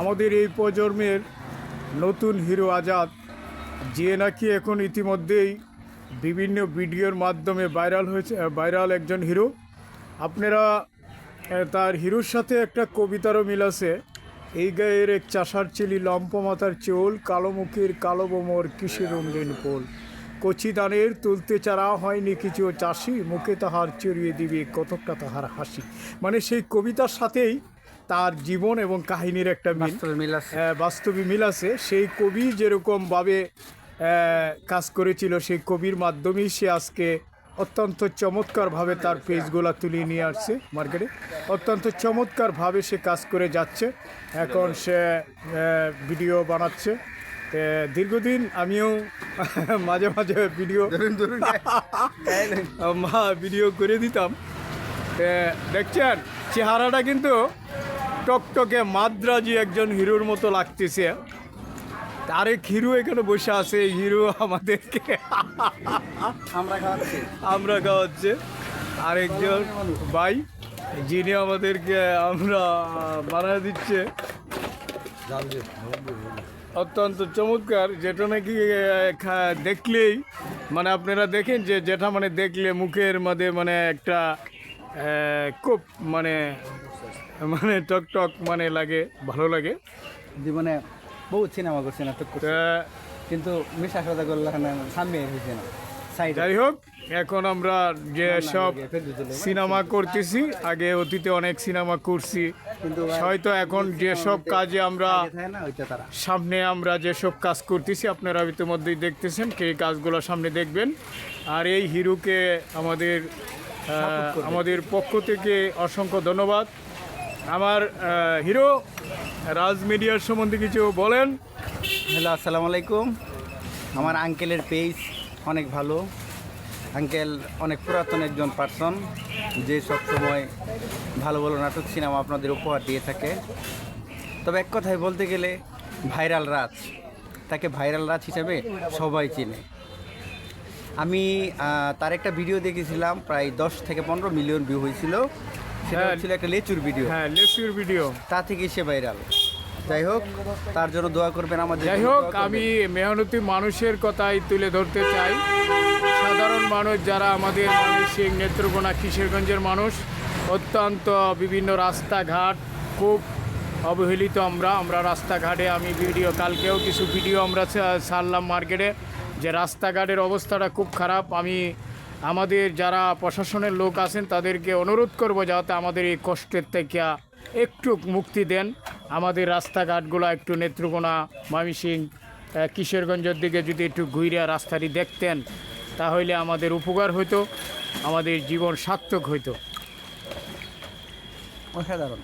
আমাদের এই প্রজন্মের নতুন হিরো আজাদ, যে নাকি এখন ইতিমধ্যেই বিভিন্ন ভিডিওর মাধ্যমে ভাইরাল হয়েছে, ভাইরাল একজন হিরো। আপনারা তার হিরোর সাথে একটা কবিতারও মিল আছে। এই গায়ের এক চাষার চিলি লম্প মাথার চোল কালো মুখের কালো বোমর, কিসের রঙিন পোল কচি দানের তুলতে চারা হয়নি কিছু চাষি, মুখে তাহার চড়িয়ে দিবে কতকটা তাহার হাসি। মানে সেই কবিতার সাথেই তার জীবন এবং কাহিনীর একটা মিল। বাস্তবে মিল আছে। আছে। সেই কবি যেরকমভাবে কাজ করেছিল সেই কবির মাধ্যমেই সে আজকে অত্যন্ত চমৎকারভাবে তার পেজগুলো তুলিয়ে নিয়ে আসছে মার্কেটে। অত্যন্ত চমৎকারভাবে সে কাজ করে যাচ্ছে। এখন সে ভিডিও বানাচ্ছে। দীর্ঘদিন আমিও মাঝে মাঝে ভিডিও মা ভিডিও করে দিতাম। দেখছেন চেহারাটা কিন্তু টকটকে মাদ্রাজি একজন হিরোর মতো লাগতেছে। আরেক হিরো এখানে বসে আছে হিরো আমাদেরকে। আমরা খাওয়াচ্ছি। আমরা খাওয়াচ্ছে। আরেকজন ভাই যিনি আমাদেরকে আমরা বানায় দিচ্ছে। অত্যন্ত চমৎকার যেটা নাকি দেখলেই মানে আপনারা দেখেন যে যেটা মানে দেখলে মুখের মধ্যে মানে একটা খুব মানে মানে টক টক মানে লাগে ভালো লাগে। জীবনে বহুত সিনেমা করছি না কিন্তু মিশা সদা করলে সামনে হয়েছে না যাই হোক এখন আমরা যে সব সিনেমা করতেছি আগে অতীতে অনেক সিনেমা করছি। হয়তো এখন যেসব কাজে আমরা সামনে আমরা যেসব কাজ করতেছি আপনারা ইতিমধ্যেই দেখতেছেন সেই কাজগুলো সামনে দেখবেন। আর এই হিরোকে আমাদের আমাদের পক্ষ থেকে অসংখ্য ধন্যবাদ। আমার হিরো রাজ মিডিয়ার সম্বন্ধে কিছু বলেন। হ্যালো আসসালামু আলাইকুম। আমার আঙ্কেলের পেজ অনেক ভালো। আঙ্কেল অনেক পুরাতন একজন পার্সন যে সবসময় ভালো ভালো নাটক সিনেমা আপনাদের উপহার দিয়ে থাকে। তবে এক কথায় বলতে গেলে ভাইরাল রাজ। তাকে ভাইরাল রাজ হিসাবে সবাই চেনে। আমি তার একটা ভিডিও দেখেছিলাম প্রায় দশ থেকে পনেরো মিলিয়ন ভিউ হয়েছিল। সেটা হ্যাঁ। হচ্ছিল একটা লেচুর ভিডিও হ্যাঁ লেচুর ভিডিও তা থেকে সে ভাইরাল যাই হোক তার জন্য দোয়া করবেন আমাদের যাই হোক আমি মেহনতি মানুষের কথাই তুলে ধরতে চাই। সাধারণ মানুষ যারা আমাদের মানসিক নেত্রকোনা কিশোরগঞ্জের মানুষ অত্যন্ত বিভিন্ন রাস্তাঘাট খুব অবহেলিত আমরা। আমরা রাস্তাঘাটে আমি ভিডিও কালকেও কিছু ভিডিও আমরা ছাড়লাম মার্কেটে। যে রাস্তাঘাটের অবস্থাটা খুব খারাপ, আমি আমাদের যারা প্রশাসনের লোক আছেন তাদেরকে অনুরোধ করব যাতে আমাদের এই কষ্টের থেকে একটু মুক্তি দেন। আমাদের রাস্তাঘাটগুলো একটু নেত্রকোনা ময়মনসিং কিশোরগঞ্জের দিকে যদি একটু ঘুরে রাস্তাটি দেখতেন, তাহলে আমাদের উপকার হতো আমাদের জীবন সার্থক হইতো। অসাধারণ।